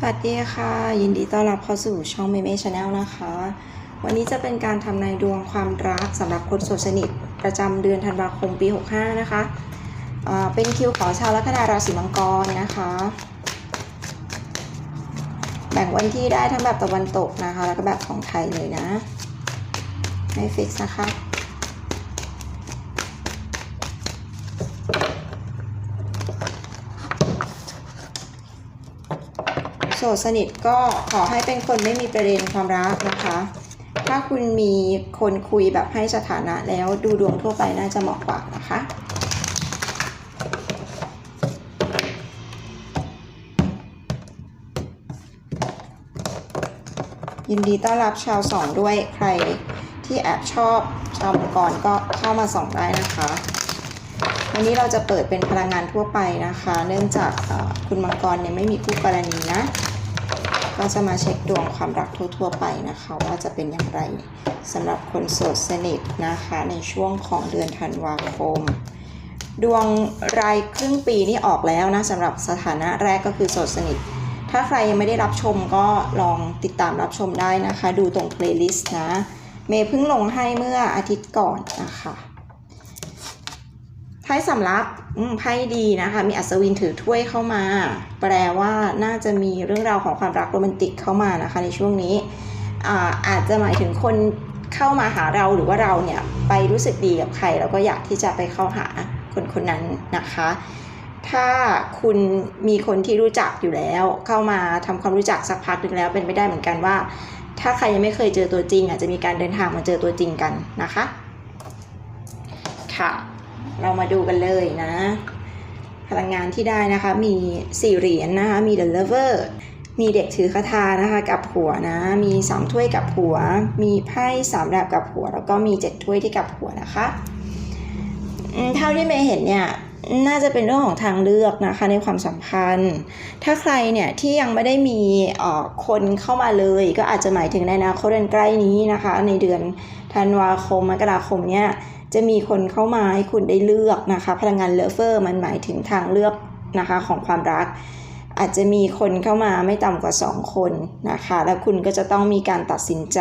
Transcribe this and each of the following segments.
สวัสดีค่ะ ยินดีต้อนรับเข้าสู่ช่องเมเม่ชาแนลนะคะ วันนี้จะเป็นการทำนายดวงความรักสำหรับคนโสดสนิทประจำเดือนธันวาคมปี 65 นะคะเป็นคิวของชาวลัคนาราศีมังกรนะคะ แบ่งวันที่ได้ทั้งแบบตะวันตกนะคะ แล้วก็แบบของไทยเลยนะ ให้ฟิกนะคะ ดสนิทก็ขอให้เป็นคนไม่มีประเด็นความรักนะคะ ถ้าคุณมีคนคุยแบบให้สถานะแล้วดูดวงทั่วไปน่าจะเหมาะกว่านะคะยินดีต้อนรับชาวสองด้วยใครที่แอบชอบชาวมังกรก็เข้ามาส่องได้นะคะ วันนี้เราจะเปิดเป็นพลังงานทั่วไปนะคะ เนื่องจากคุณมังกรเนี่ยไม่มีคู่กรณีนะ ก็จะมาเช็คดวงความรักทั่วๆไปนะคะ ว่าจะเป็นอย่างไรสำหรับคนโสดสนิทนะคะในช่วงของเดือนธันวาคม ดวงรายครึ่งปีนี่ออกแล้วนะสำหรับสถานะแรกก็คือโสดสนิท ถ้าใครยังไม่ได้รับชมก็ลองติดตามรับชมได้นะคะ ดูตรงเพลย์ลิสต์นะ เมย์เพิ่งลงให้เมื่ออาทิตย์ก่อนนะคะไพ่สำรับ ไพ่ดีนะคะ มีอัศวินถือถ้วยเข้ามา แปลว่าน่าจะมีเรื่องราวของความรักโรแมนติกเข้ามานะคะ ในช่วงนี้อาอาจจะหมายถึงคนเข้ามาหาเราหรือว่าเราเนี่ยไปรู้สึกดีกับใคร แล้วก็อยากที่จะไปเข้าหาคนคนนั้นนะคะ ถ้าคุณมีคนที่รู้จักอยู่แล้ว เข้ามาทำความรู้จักสักพักหนึ่งแล้วเป็นไปได้เหมือนกันว่า ถ้าใครยังไม่เคยเจอตัวจริง อาจจะมีการเดินทางมาเจอตัวจริงกันนะคะ ค่ะ เรามาดูกันเลยนะ พลังงานที่ได้นะคะ มีสี่เหรียญนะคะ มี The Lover มีเด็กถือคาถานะคะกับหัวนะ มีสามถ้วยกับหัว มีไพ่สามดาบกับหัว แล้วก็มีเจ็ดถ้วยที่กับหัวนะคะเท่าที่เมย์เห็นเนี่ยน่าจะเป็นเรื่องของทางเลือกนะคะในความสัมพันธ์ ถ้าใครเนี่ยที่ยังไม่ได้มีออคนเข้ามาเลย ก็อาจจะหมายถึงในอนาคตอันใกล้นี้นะคะ ในเดือนธันวาคมมกราคมเนี่ย จะมีคนเข้ามาให้คุณได้เลือกนะคะ พลังงานเลเฟอร์มันหมายถึงทางเลือกนะคะของความรัก อาจจะมีคนเข้ามาไม่ต่ำกว่า 2 คนนะคะ แล้วคุณก็จะต้องมีการตัดสินใจ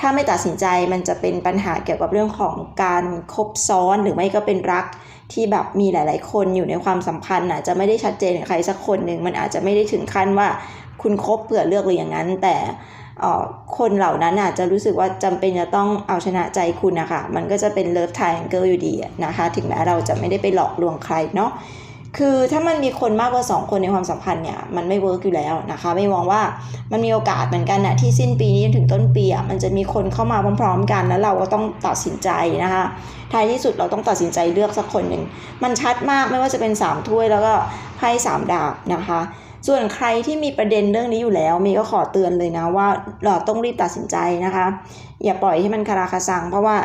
ถ้าไม่ตัดสินใจมันจะเป็นปัญหาเกี่ยวกับเรื่องของการคบซ้อนหรือไม่ก็เป็นรักที่แบบมีหลาย ๆ คนอยู่ในความสัมพันธ์อาจจะไม่ได้ชัดเจนกับใครสักคนหนึ่งมันอาจจะไม่ได้ถึงขั้นว่าคุณคบเผื่อเลือกหรืออย่างนั้น แต่ คนเหล่านั้นอาจจะรู้สึกว่าจำเป็นจะต้องเอาชนะใจคุณนะคะมันก็จะเป็นเลิฟไทแองเกิลอยู่ดีนะคะ ถึงแม้เราจะไม่ได้ไปหลอกลวงใครเนาะคือถ้ามันมีคนมากกว่า 2 คนในความสัมพันธ์เนี่ยมันไม่เวิร์กอยู่แล้วนะคะไม่มองว่ามันมีโอกาสเหมือนกันนะที่สิ้นปีนี้จนถึงต้นปีอะมันจะมีคนเข้ามาพร้อม ๆ กันแล้วเราก็ต้องตัดสินใจนะคะท้ายที่สุดเราต้องตัดสินใจเลือกสักคนหนึ่งมันชัดมากไม่ว่าจะเป็น3ถ้วยแล้วก็ไพ่สามดาบนะคะ ส่วนใครที่มีประเด็นเรื่องนี้อยู่แล้วเมย์ก็ขอเตือนเลยนะว่าเราต้องรีบตัดสินใจนะคะ อย่าปล่อยให้มันคาราคาซังเพราะว่า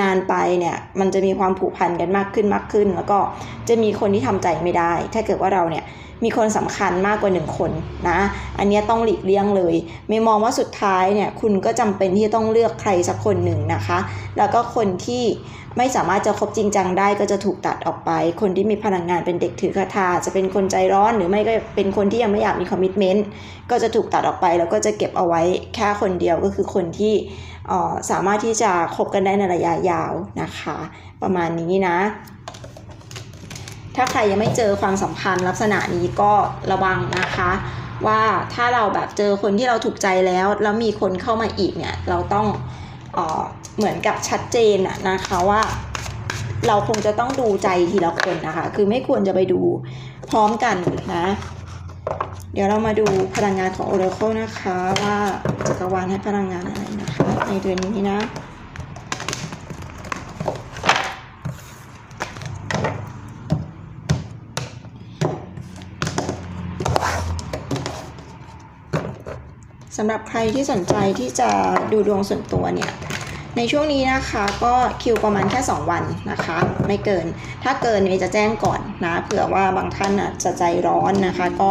นานไปเนี่ยมันจะมีความผูกพันกันมากขึ้นมากขึ้น แล้วก็จะมีคนที่ทำใจไม่ได้ ถ้าเกิดว่าเราเนี่ยมีคนสำคัญมากกว่าหนึ่งคนนะ อันนี้ต้องหลีกเลี่ยงเลย ไม่มองว่าสุดท้ายเนี่ยคุณก็จำเป็นที่จะต้องเลือกใครสักคนหนึ่งนะคะ แล้วก็คนที่ ไม่สามารถจะคบจริงจังได้ก็จะถูกตัดออกไป คนที่มีพลังงานเป็นเด็กถือคาถาจะเป็นคนใจร้อนหรือไม่ก็เป็นคนที่ยังไม่อยากมีคอมมิชเมนต์ก็จะถูกตัดออกไป แล้วก็จะเก็บเอาไว้แค่คนเดียวก็คือคนที่สามารถที่จะคบกันได้ในระยะยาวนะคะ ประมาณนี้นะ ถ้าใครยังไม่เจอความสัมพันธ์ลักษณะนี้ก็ระวังนะคะว่าถ้าเราแบบเจอคนที่เราถูกใจแล้ว แล้วมีคนเข้ามาอีกเนี่ยเราต้อง เหมือนกับชัดเจนอะนะคะว่า เราคงจะต้องดูใจทีละคนนะคะ คือไม่ควรจะไปดูพร้อมกันนะ เดี๋ยวเรามาดูพลังงานของ Oracle นะคะ ว่าจักรวาลให้พลังงานอะไรนะคะ ในเดือนนี้นะ สำหรับใครที่สนใจที่จะดูดวงส่วนตัวเนี่ยในช่วงนี้นะคะก็คิวประมาณแค่ 2 วันนะคะ ไม่เกินถ้าเกินเมย์จะแจ้งก่อนนะเผื่อว่าบางท่านอะจะใจร้อนนะคะ ก็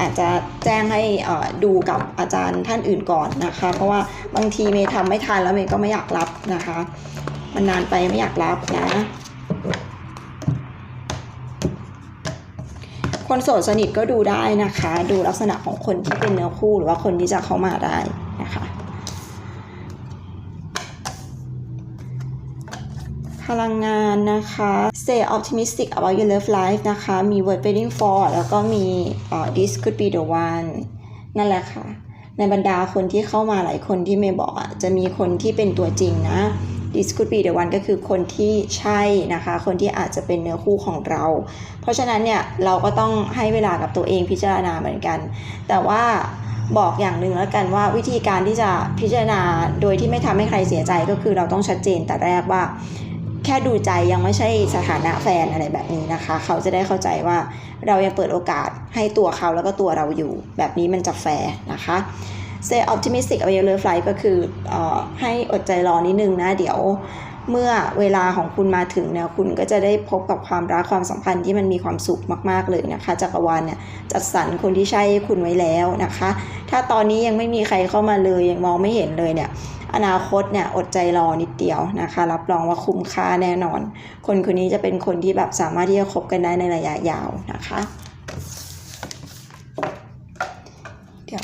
อาจจะแจ้งให้อ่อดูกับอาจารย์ท่านอื่นก่อนนะคะ เพราะว่าบางทีเมย์ทำไม่ทันแล้วเมย์ก็ไม่อยากรับนะคะ มันนานไปไม่อยากรับนะ คนโสดสนิทก็ดูได้นะคะ ดูลักษณะของคนที่เป็นเนื้อคู่หรือว่าคนที่จะเข้ามาได้นะคะพลังงานนะคะ stay optimistic about your love life นะคะ มี word waiting for แล้วก็มีเอ่อ this could be the one นั่นแหละค่ะ ในบรรดาคนที่เข้ามาหลายคนที่เมย์บอกอะจะมีคนที่เป็นตัวจริงนะ this could be the one ก็คือคนที่ใช่นะคะ คนที่อาจจะเป็นเนื้อคู่ของเรา เพราะฉะนั้นเนี่ยเราก็ต้องให้เวลากับตัวเองพิจารณาเหมือนกัน แต่ว่าบอกอย่างหนึ่งแล้วกันว่าวิธีการที่จะพิจารณาโดยที่ไม่ทำให้ใครเสียใจก็คือเราต้องชัดเจนแต่แรกว่า แค่ดูใจยังไม่ใช่สถานะแฟนอะไรแบบนี้นะคะ เขาจะได้เข้าใจว่าเรายังเปิดโอกาสให้ตัวเขาแล้วก็ตัวเราอยู่ แบบนี้มันจะแฟร์นะคะ Stay optimistic about your love life ก็คือเออให้อดใจรอนิดนึงนะ เดี๋ยวเมื่อเวลาของคุณมาถึงเนี่ยคุณก็จะได้พบกับความรักความสัมพันธ์ที่มันมีความสุขมากๆเลยนะคะจักรวาลเนี่ยจัดสรรคนที่ใช่คุณไว้แล้วนะคะ ถ้าตอนนี้ยังไม่มีใครเข้ามาเลยยังมองไม่เห็นเลยเนี่ยอนาคตเนี่ยอดใจรอนิดเดียวนะคะ รับรองว่าคุ้มค่าแน่นอน คนคนนี้จะเป็นคนที่แบบสามารถที่จะคบกันได้ในระยะยาวนะคะ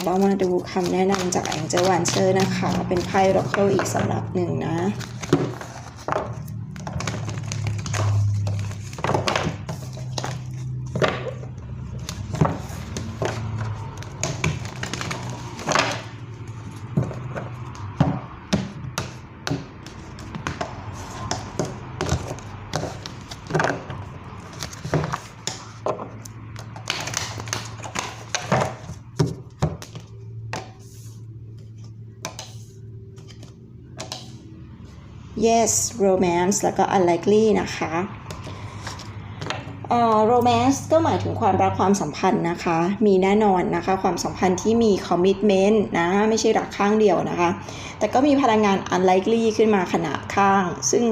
เรามาดูคำแนะนำจากแองเจอร์วันเชอร์นะคะ เป็นไพ่ล็อกเกอร์อีกสำหรับหนึ่งนะ yes romance แล้วก็ unlikely นะคะ เอ่อ romance ก็หมายถึงความรักความสัมพันธ์นะคะ มีแน่นอนนะคะ ความสัมพันธ์ที่มี commitment นะ ไม่ใช่รักข้างเดียวนะคะ แต่ก็มีพลังงาน unlikely ขึ้นมาขนาบข้าง ซึ่ง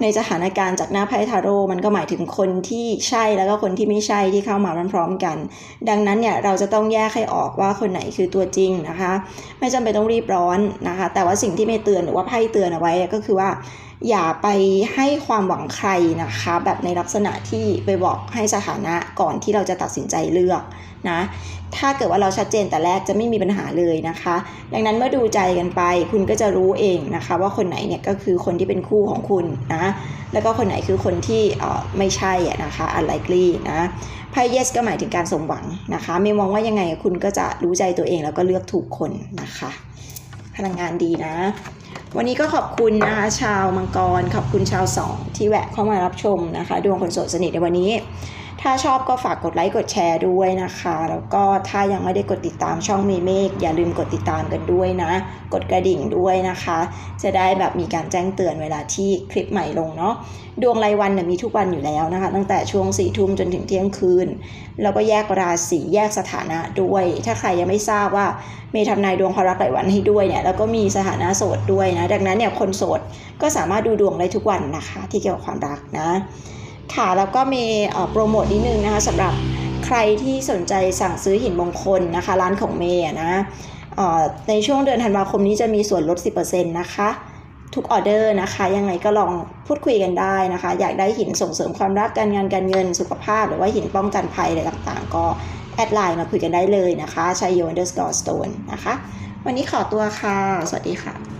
ในสถานการณ์จากหน้าไพ่ทาโร่มันก็หมายถึงคนที่ใช่แล้วก็คนที่ไม่ใช่ที่เข้ามาพร้อมๆกัน ดังนั้นเนี่ยเราจะต้องแยกให้ออกว่าคนไหนคือตัวจริงนะคะ ไม่จำเป็นต้องรีบร้อนนะคะ แต่ว่าสิ่งที่ไม่เตือนหรือว่าไพ่เตือนเอาไว้ก็คือว่า อย่าไปให้ความหวังใครนะคะ แบบในลักษณะที่ไปบอกให้สถานะก่อนที่เราจะตัดสินใจเลือกนะ ถ้าเกิดว่าเราชัดเจนแต่แรกจะไม่มีปัญหาเลยนะคะ ดังนั้นเมื่อดูใจกันไป คุณก็จะรู้เองนะคะ ว่าคนไหนเนี่ยก็คือคนที่เป็นคู่ของคุณนะ แล้วก็คนไหนคือคนที่เออไม่ใช่นะคะ unlikely นะไพ่ yes ก็หมายถึงการสมหวังนะคะ ไม่มองว่ายังไงคุณก็จะรู้ใจตัวเองแล้วก็เลือกถูกคนนะคะ พลังงานดีนะ วันนี้ก็ขอบคุณนะคะชาวมังกร ขอบคุณชาวสองที่แวะเข้ามารับชมนะคะ ดวงคนโสดสนิทในวันนี้ ถ้าชอบก็ฝากกดไลค์กดแชร์ด้วยนะคะ แล้วก็ถ้ายังไม่ได้กดติดตามช่องเมเมกอย่าลืมกดติดตามกันด้วยนะ กดกระดิ่งด้วยนะคะ จะได้แบบมีการแจ้งเตือนเวลาที่คลิปใหม่ลงเนาะดวงรายวันเนี่ยมีทุกวันอยู่แล้วนะคะ ตั้งแต่ช่วงสี่ทุ่มจนถึงเที่ยงคืน แล้วก็แยกราศีแยกสถานะด้วย ถ้าใครยังไม่ทราบว่าเมย์ทำนายดวงความรักรายวันให้ด้วยเนี่ยแล้วก็มีสถานะโสดด้วยนะดังนั้นเนี่ยคนโสดก็สามารถดูดวงได้ทุกวันนะคะ ที่เกี่ยวกับความรักนะ ค่ะแล้วก็มีเอ่อโปรโมทนิดนึงนะคะสำหรับใครที่สนใจสั่งซื้อหินมงคลนะคะ ร้านของเมย์นะในช่วงเดือนธันวาคมนี้จะมีส่วนลด 10%นะคะ ทุกออเดอร์นะคะ ยังไงก็ลองพูดคุยกันได้นะคะ อยากได้หินส่งเสริมความรักการงานการเงินสุขภาพ หรือว่าหินป้องกันภัยอะไรต่างๆ ก็แอดไลน์มาคุยกันได้เลยนะคะชัยโย underscore stone นะคะ วันนี้ขอตัวค่ะ สวัสดีค่ะ